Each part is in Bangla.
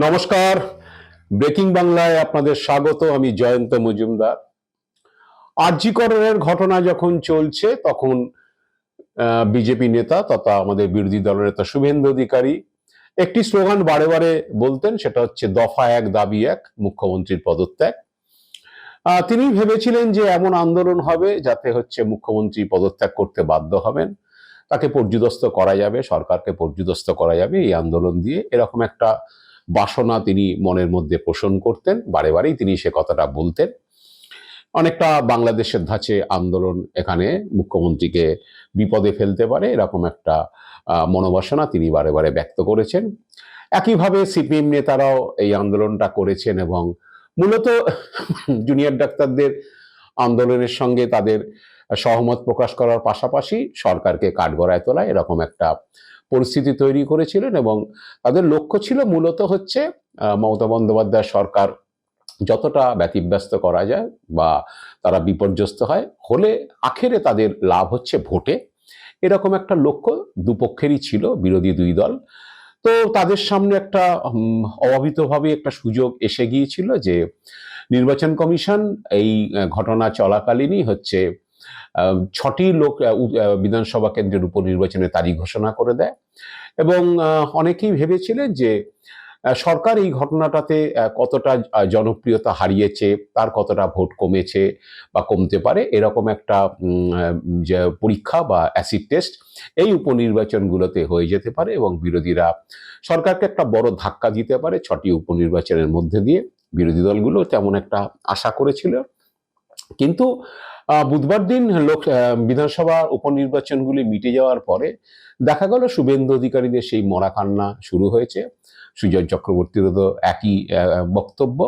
নমস্কার। ব্রেকিং বাংলায় আপনাদের স্বাগত, আমি জয়ন্ত মজুমদার। আরজিকরের ঘটনা যখন চলছে, তখন বিজেপি নেতা তথা আমাদের বিরোধী দলের নেতা শুভেন্দু অধিকারী একটি স্লোগান বারে বারে বলতেন, সেটা হচ্ছে দফা এক, দাবি এক, মুখ্যমন্ত্রীর পদত্যাগ। তিনি ভেবেছিলেন যে এমন আন্দোলন হবে যাতে হচ্ছে মুখ্যমন্ত্রী পদত্যাগ করতে বাধ্য হবেন। তাকে পর্যুদস্ত করা যাবে, সরকারকে পর্যুদস্ত করা যাবে এই আন্দোলন দিয়ে। এরকম একটা বাসনা তিনি মনের মধ্যে পোষণ করতেন, বারে বারেই তিনি সে কথাটা বলতেন। অনেকটা বাংলাদেশের ধাঁচে আন্দোলন এখানে মুখ্যমন্ত্রীকে বিপদে ফেলতে পারে, এরকম একটা মনোবাসনা তিনি বারে বারে ব্যক্ত করেছেন। একইভাবে সিপিএম নেতারাও এই আন্দোলনটা করেছেন এবং মূলত জুনিয়র ডাক্তারদের আন্দোলনের সঙ্গে তাদের সহমত প্রকাশ করার পাশাপাশি সরকারকে কাঠগড়ায় তোলা এরকম একটা পরিস্থিতি তৈরি করেছিলেন এবং তাদের লক্ষ্য ছিল মূলত হচ্ছে মমতা বন্দ্যোপাধ্যায় সরকার যতটা ব্যতিব্যস্ত করা যায় বা তারা বিপর্যস্ত হয়, হলে আখেরে তাদের লাভ হচ্ছে ভোটে। এরকম একটা লক্ষ্য দুপক্ষেরই ছিল, বিরোধী দুই দল। তো তাদের সামনে একটা অভাবিতভাবে একটা সুযোগ এসে গিয়েছিল যে, নির্বাচন কমিশন এই ঘটনা চলাকালীনই হচ্ছে ছটি লোক বিধানসভা কেন্দ্রের উপনির্বাচনের তারিখ ঘোষণা করে দেয়। এবং অনেকেই ভেবেছিলেন যে সরকার এই ঘটনাটাতে কতটা জনপ্রিয়তা হারিয়েছে, তার কতটা ভোট কমেছে বা কমতে পারে, এরকম একটা যে পরীক্ষা বা অ্যাসিড টেস্ট এই উপনির্বাচনগুলোতে হয়ে যেতে পারে এবং বিরোধীরা সরকারকে একটা বড় ধাক্কা দিতে পারে ছটি উপনির্বাচনের মধ্যে দিয়ে। বিরোধী দলগুলো তেমন একটা আশা করেছিল। কিন্তু বুধবার দিন লোক বিধানসভা উপনির্বাচনগুলি মিটে যাওয়ার পরে দেখা গেল শুভেন্দু অধিকারীদের সেই মরা কান্না শুরু হয়েছে। সুজয় চক্রবর্তীরও তো একই বক্তব্য।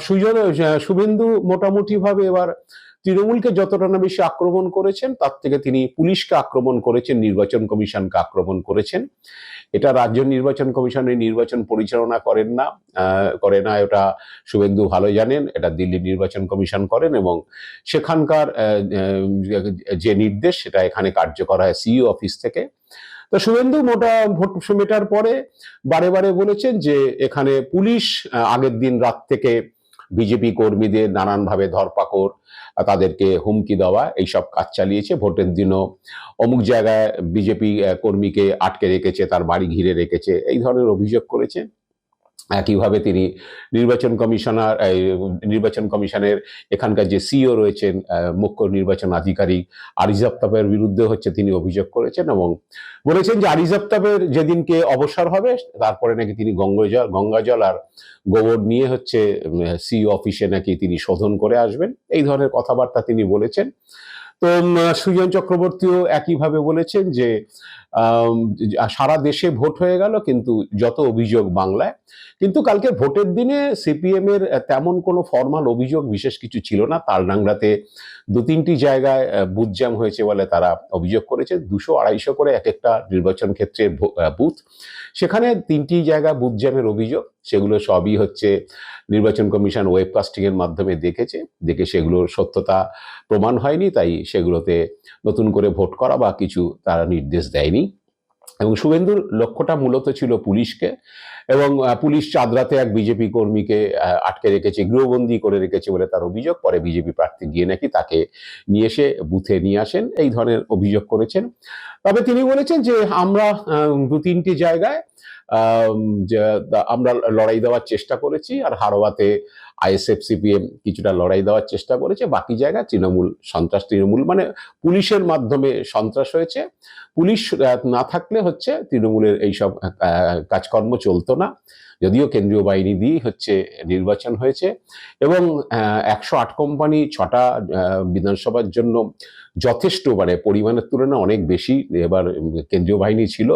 সুজন শুভেন্দু মোটামুটিভাবে এবার তৃণমূলকে যতটা না বেশি আক্রমণ করেছেন, তার থেকে তিনি পুলিশকে আক্রমণ করেছেন, নির্বাচন কমিশনকে আক্রমণ করেছেন। এটা রাজ্য নির্বাচন কমিশনের নির্বাচন পরিচালনা করেন না করে না, এটা শুভেন্দু ভালো জানেন, এটা দিল্লি নির্বাচন কমিশন করেন এবং সেখানকার যে নির্দেশ, সেটা এখানে কার্যকর হয় সিইও অফিস থেকে। তো শুভেন্দু মোটা ভোট মেটার পরে বারে বারে বলেছেন যে এখানে পুলিশ আগের দিন রাত থেকে বিজেপি কর্মীদের নানানভাবে ধরপাকড়, তাদেরকে হুমকি দেওয়া, এইসব কাজ চালিয়েছে। ভোটের দিনও অমুক জায়গায় বিজেপি কর্মীকে আটকে রেখেছে, তার বাড়ি ঘিরে রেখেছে, এই ধরনের অভিযোগ করেছে। একইভাবে তিনি নির্বাচন কমিশনার নির্বাচন কমিশনের এখানকার যে সিও রয়েছেন মুখ্য নির্বাচন আধিকারিক আরিজ আফতাবের বিরুদ্ধে হচ্ছে তিনি অভিযোগ করেছেন এবং বলেছেন যে আরিজ আফতাবের যেদিনকে অবসর হবে, তারপরে নাকি তিনি গঙ্গাজল গঙ্গাজল আর গোবর নিয়ে হচ্ছে সিও অফিসে নাকি তিনি শোধন করে আসবেন। এই ধরনের কথাবার্তা তিনি বলেছেন। তো সুজন চক্রবর্তীও একইভাবে বলেছেন যে সারা দেশে ভোট হয়ে গেল, কিন্তু যত অভিযোগ বাংলায়, কিন্তু কালকে ভোটের দিনে সিপিএম এর তেমন কোনো ফর্মাল অভিযোগ বিশেষ কিছু ছিল না। তালডাংরাতে দু তিনটি জায়গায় বুথ জ্যাম হয়েছে বলে তারা অভিযোগ করেছে দুশো আড়াইশো করে এক একটা নির্বাচন ক্ষেত্রের বুথ। সেখানে তিনটি জায়গা বুথ জ্যামের অভিযোগ। সেগুলো সবই হচ্ছে নির্বাচন কমিশন ওয়েবকাস্টিং এর মাধ্যমে দেখেছে, দেখে সেগুলোর সত্যতা প্রমাণ হয়নি, তাই সেগুলোতে নতুন করে ভোট করা বা কিছু তারা নির্দেশ দেয়নি। এবং শুভেন্দুর লক্ষ্যটা মূলত ছিল পুলিশকে এবং পুলিশ চাঁদরাতে এক বিজেপি কর্মীকে আটকে রেখেছে, গৃহবন্দী করে রেখেছে বলে তার অভিযোগ। পরে বিজেপি প্রার্থী গিয়ে নাকি তাকে নিয়ে এসে বুথে নিয়ে আসেন। এই ধরনের অভিযোগ করেছেন। তবে তিনি বলেছেন যে আমরা দু তিনটি জায়গায় আমরা লড়াই দেওয়ার চেষ্টা করেছি আর হারোয়াতে আইএসএফ, সিপিএম কিছুটা লড়াই দেওয়ার চেষ্টা করেছে। বাকি জায়গায় তৃণমূল, সন্ত্রাস তৃণমূল মানে পুলিশের মাধ্যমে সন্ত্রাস হয়েছে। পুলিশ না থাকলে হচ্ছে তৃণমূলের এইসব কাজকর্ম চলতো না যদিও কেন্দ্রীয় বাহিনী দিয়েই হচ্ছে নির্বাচন হয়েছে এবং একশো আট কোম্পানি ছটা বিধানসভার জন্য যথেষ্ট মানে পরিমাণের তুলনায় অনেক বেশি এবার কেন্দ্রীয় বাহিনী ছিল।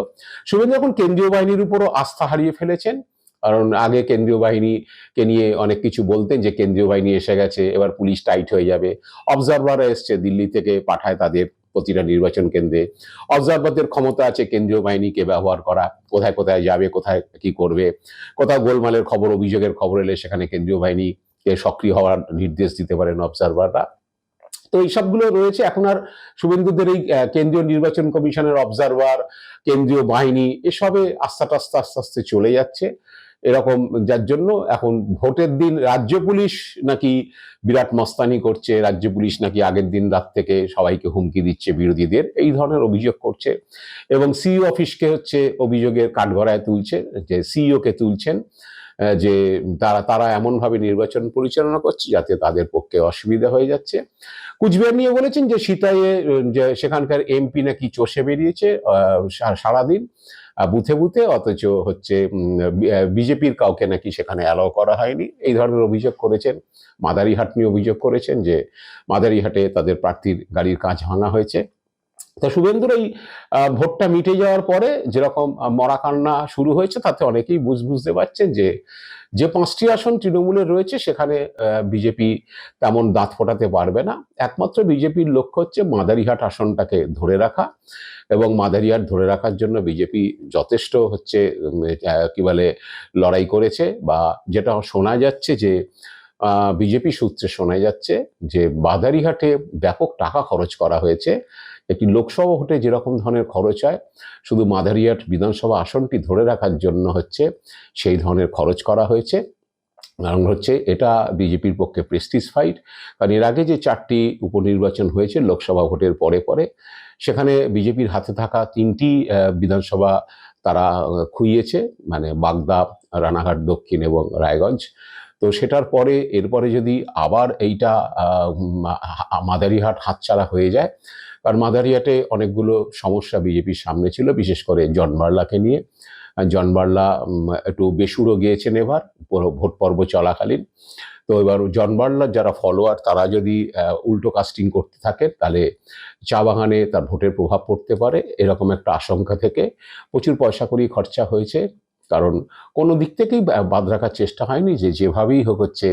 শুভেন্দু, এখন কেন্দ্রীয় বাহিনীর উপরও আস্থা হারিয়ে ফেলেছেন। কারণ আগে কেন্দ্রীয় বাহিনীকে নিয়ে অনেক কিছু বলতেন যে কেন্দ্রীয় বাহিনী এসে গেছে, এবার পুলিশ টাইট হয়ে যাবে। অবজারভাররা এসছে দিল্লি থেকে পাঠায় তাদের। প্রতিটা নির্বাচন কেন্দ্রে। অবজারভারদের ক্ষমতা আছে কেন্দ্রীয় বাহিনীকে ব্যবহার করা, কোথায় কোথায় যাবে, কোথায় কি করবে। কোথাও গোলমালের খবর, অভিযোগের খবর এলে সেখানে কেন্দ্রীয় বাহিনীকে সক্রিয় হওয়ার নির্দেশ দিতে পারেন অবজারভাররা। তো এইসবগুলো রয়েছে। এখন আর শুভেন্দুদের এই কেন্দ্রীয় নির্বাচন কমিশনের অবজারভার, কেন্দ্রীয় বাহিনী, এসবে আস্তে আস্তে আস্তে আস্তে চলে যাচ্ছে। এরকম যার জন্য এখন ভোটের দিন রাজ্য পুলিশ নাকি বিরাট মস্তানি করছে, রাজ্য পুলিশ নাকি আগের দিন রাত থেকে সবাইকে হুমকি দিচ্ছে বিরোধীদের, এই ধরনের অভিযোগ করছে। এবং সিইও অফিসকে হচ্ছে অভিযোগের কাঠগড়ায় তুলছে, যে সিইও কে তুলছেন যে তারা তারা এমনভাবে নির্বাচন পরিচালনা করছে যাতে তাদের পক্ষে অসুবিধা হয়ে যাচ্ছে। কুচবিহার নিয়ে বলেছেন যে সীতায়ে যে সেখানকার এমপি নাকি চষে বেরিয়েছে সারাদিন। বুথে বুথে, অথচ হচ্ছে বিজেপির কাউকে নাকি সেখানে অ্যালাউ করা হয়নি। এই ধরনের অভিযোগ করেছেন, মাদারিহাট নিয়ে অভিযোগ করেছেন যে, মাদারিহাটে তাদের প্রার্থীর গাড়ির কাজ ভাঙা হয়েছে। তো শুভেন্দুর এই ভোটটা মিটে যাওয়ার পরে যেরকম মরাকান্না শুরু হয়েছে, তাতে অনেকেই বুঝ, বুঝতে পারছেন যে যে পাঁচটি আসন তৃণমূলের রয়েছে, সেখানে বিজেপি তেমন দাঁত ফোটাতে পারবে না। একমাত্র বিজেপির লক্ষ্য হচ্ছে মাদারিহাট আসনটাকে ধরে রাখা এবং মাদারিহাট ধরে রাখার জন্য বিজেপি যথেষ্ট হচ্ছে কি বলে, লড়াই করেছে বা যেটা শোনা যাচ্ছে যে বিজেপি সূত্রে শোনা যাচ্ছে যে বাদারিহাটে ব্যাপক টাকা খরচ করা হয়েছে। একটি লোকসভা ভোটে যেরকম ধরনের খরচ হয়, শুধু মাদারিহাট বিধানসভা আসনটি ধরে রাখার জন্য হচ্ছে সেই ধরনের খরচ করা হয়েছে। কারণ হচ্ছে এটা বিজেপির পক্ষে প্রেস্টিজ ফাইট কারণ এর আগে যে চারটি উপনির্বাচন হয়েছে লোকসভা ভোটের পরে পরে, সেখানে বিজেপির হাতে থাকা তিনটি বিধানসভা তারা খুইয়েছে মানে বাগদা, রানাঘাট, দক্ষিণ এবং রায়গঞ্জ। তো সেটার পরে, এরপরে যদি আবার এইটা মাদারিহাট হাতছাড়া হয়ে যায় কারণ মাদারিহাটে অনেকগুলো সমস্যা বিজেপির সামনে ছিল, বিশেষ করে জন বার্লাকে নিয়ে। জন বার্লা একটু বেসুরো গিয়েছেন এবার ভোট পর্ব চলাকালীন। তো এবার জন বার্লার যারা ফলোয়ার, তারা যদি উল্টো কাস্টিং করতে থাকে তাহলে চা বাগানে তার ভোটের প্রভাব পড়তে পারে। এরকম একটা আশঙ্কা থেকে প্রচুর পয়সা করেই খরচা হয়েছে। কারণ কোনো দিক থেকেই বাদ রাখার চেষ্টা হয়নি যে, যেভাবেই হোক হচ্ছে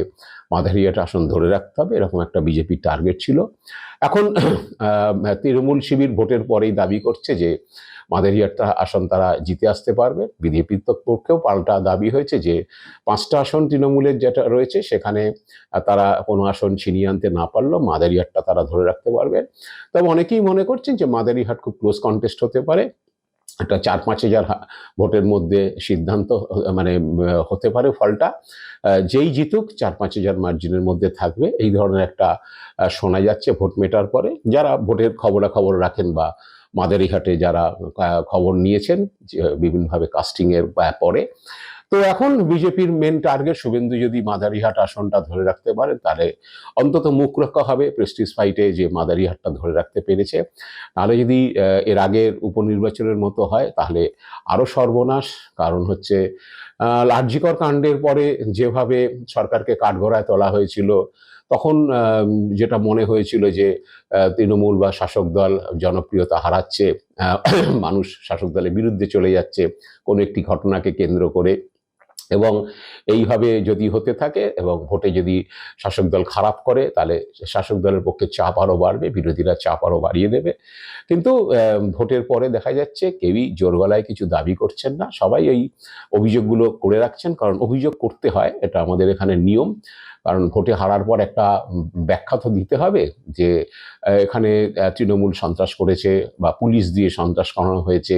মাদারিয়াট আসন ধরে রাখতে হবে, এরকম একটা বিজেপির টার্গেট ছিল। এখন তৃণমূল শিবির ভোটের পরেই দাবি করছে যে মাদারিয়াটটা আসন তারা জিতে আসতে পারবে। বিজেপির পক্ষেও পাল্টা দাবি হয়েছে যে পাঁচটা আসন তৃণমূলের যেটা রয়েছে, সেখানে তারা কোনো আসন ছিনিয়ে আনতে না পারলেও মাদারিহাটটা তারা ধরে রাখতে পারবে। তবে অনেকেই মনে করছেন যে মাদারিহাট খুব ক্লোজ কন্টেস্ট হতে পারে। একটা চার পাঁচ হাজার ভোটের মধ্যে সিদ্ধান্ত মানে হতে পারে ফলটা। যেই জিতুক, চার পাঁচ হাজার মার্জিনের মধ্যে থাকবে। এই ধরনের একটা শোনা যাচ্ছে ভোট মেটার পরে। যারা ভোটের খবরাখবর রাখেন বা মাদারিঘাটে যারা খবর নিয়েছেন বিভিন্নভাবে কাস্টিংয়ের পরে তো এখন বিজেপির মেন টার্গেট শুভেন্দু যদি মাদারিহাট আসনটা ধরে রাখতে পারে, তাহলে অন্তত মুখ রক্ষা হবে প্রেস্টিজ ফাইটে যে মাদারিহাটটা ধরে রাখতে পেরেছে। তাহলে যদি এর আগের উপনির্বাচনের মতো হয়, তাহলে আরও সর্বনাশ। কারণ হচ্ছে লার্জিকর কাণ্ডের পরে যেভাবে সরকারকে কাঠগড়ায় তোলা হয়েছিল, তখন যেটা মনে হয়েছিল যে তৃণমূল বা শাসক দল জনপ্রিয়তা হারাচ্ছে মানুষ শাসক দলের বিরুদ্ধে চলে যাচ্ছে, কোনো একটি ঘটনাকে কেন্দ্র করে। এবং এইভাবে যদি হতে থাকে এবং ভোটে যদি শাসক দল খারাপ করে, তাহলে শাসক দলের পক্ষে চাপ আরও বাড়বে, বিরোধীরা চাপ আরও বাড়িয়ে দেবে। কিন্তু ভোটের পরে দেখা যাচ্ছে কেউই জোর গলায় কিছু দাবি করছেন না। সবাই এই অভিযোগগুলো করে রাখছেন, কারণ অভিযোগ করতে হয়, এটা আমাদের এখানে নিয়ম। কারণ ভোটে হারার পর একটা ব্যাখ্যা তো দিতে হবে যে এখানে তৃণমূল সন্ত্রাস করেছে বা পুলিশ দিয়ে সন্ত্রাস করানো হয়েছে।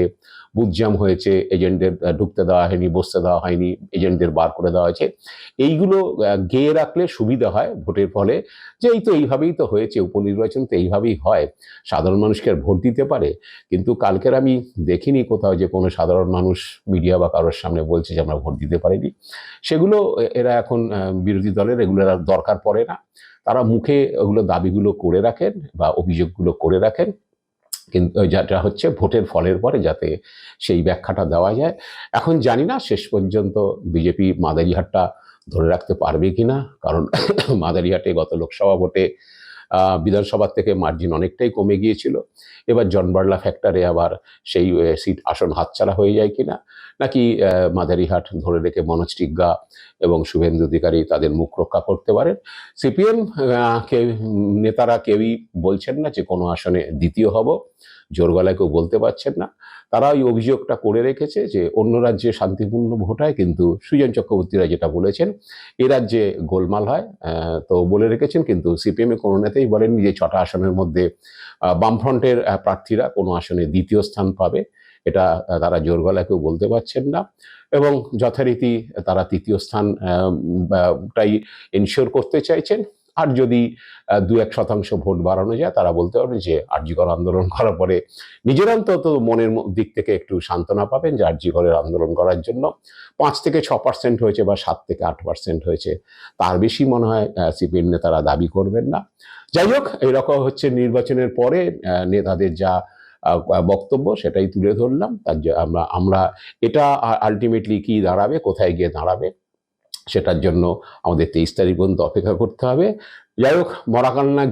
বুথজাম হয়েছে, এজেন্টদের ঢুকতে দেওয়া হয়নি, বসতে দেওয়া হয়নি, এজেন্টদের বার করে দেওয়া হয়েছে। এইগুলো গেয়ে রাখলে সুবিধা হয় ভোটের ফলে। যে এই তো এইভাবেই তো হয়েছে, উপনির্বাচন তো এইভাবেই হয়। সাধারণ মানুষকে ভোট দিতে পারে। কিন্তু কালকের আমি দেখিনি কোথাও যে কোনো সাধারণ মানুষ মিডিয়া বা কারোর সামনে বলছে যে আমরা ভোট দিতে পারিনি। সেগুলো এরা এখন বিরোধী দলের এগুলোর আর দরকার পড়ে না। তারা মুখে ওগুলো দাবিগুলো করে রাখেন বা অভিযোগগুলো করে রাখেন। কিন্তু যেটা হচ্ছে ভোটের ফলের পরে যাতে সেই ব্যাখ্যাটা দেওয়া যায়। এখন জানি না শেষ পর্যন্ত বিজেপি মাদারিহাটটা ধরে রাখতে পারবে কিনা, কারণ মাদারিহাটে গত লোকসভা ভোটে আহ, বিধানসভার থেকে মার্জিন অনেকটাই কমে গিয়েছিল। এবার জনবার্লা ফ্যাক্টরে আবার সেই সিট আসন হাতছাড়া হয়ে যায় কিনা নাকি আহ, মাদারিহাট ধরে রেখে মনোজ টিগ্গা এবং শুভেন্দু অধিকারী তাদের মুখ রক্ষা করতে পারেন। সিপিএম নেতারা কেউই বলছেন না যে কোনো আসনে দ্বিতীয় হব। জোর গলায় কেউ বলতে পারছেন না। তারা ওই অভিযোগটা করে রেখেছে যে অন্য রাজ্যে শান্তিপূর্ণ ভোট হয় কিন্তু সুজন চক্রবর্তীরা যেটা বলেছেন, এ রাজ্যে গোলমাল হয়। তো বলে রেখেছেন, কিন্তু সিপিএমে কোনো নেতাই বলেননি যে ছটা আসনের মধ্যে বামফ্রন্টের প্রার্থীরা কোনো আসনে দ্বিতীয় স্থান পাবে। এটা তারা জোর গলায় কেউ বলতে পারছেন না। এবং যথারীতি তারা তৃতীয় স্থান এনশিওর করতে চাইছেন। আর যদি দু এক শতাংশ ভোট বাড়ানো যায়, তারা বলতে পারবে যে আর্যিকর আন্দোলন করার পরে নিজের অন্তত মনের দিক থেকে একটু সান্ত্বনা পাবেন যে আর্যিকরের আন্দোলন করার জন্য পাঁচ থেকে ছ পার্সেন্ট হয়েছে বা সাত থেকে আট পার্সেন্ট হয়েছে। তার বেশি মনে হয় সিপিএম নেতারা দাবি করবেন না। যাই হোক, এরকম হচ্ছে নির্বাচনের পরে নেতাদের যা বক্তব্য সেটাই তুলে ধরলাম। তার আমরা আমরা এটা আলটিমেটলি কি দাঁড়াবে, কোথায় গিয়ে দাঁড়াবে সেটার জন্য আমাদের তেইশ তারিখ পর্যন্ত অপেক্ষা করতে হবে। যাই হোক, মরাকান্না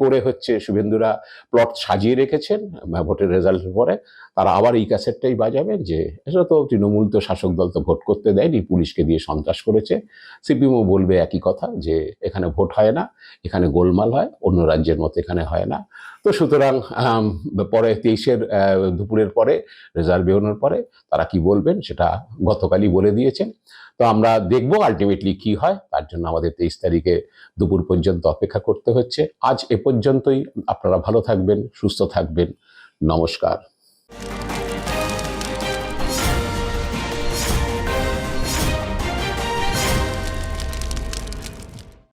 করে হচ্ছে শুভেন্দুরা প্লট সাজিয়ে রেখেছেন ভোটের রেজাল্টের পরে। তারা আবার এই ক্যাসেটটাই বাজাবেন যে এটা তো তৃণমূল তো শাসক দল তো ভোট করতে দেয়নি, পুলিশকে দিয়ে সন্ত্রাস করেছে। সিপিএমও বলবে একই কথা যে এখানে ভোট হয় না, এখানে গোলমাল হয়, অন্য রাজ্যের মতো এখানে হয় না। তো সুতরাং পরে তেইশের দুপুরের পরে রেজাল্ট বেরোনোর পরে তারা কি বলবেন সেটা গতকালই বলে দিয়েছেন। তো আমরা দেখব আলটিমেটলি কি হয়, তার জন্য আমাদের তেইশ তারিখে দুপুর পর্যন্ত অপেক্ষা করতে হচ্ছে। আজ এ পর্যন্তই, আপনারা ভালো থাকবেন, সুস্থ থাকবেন, নমস্কার।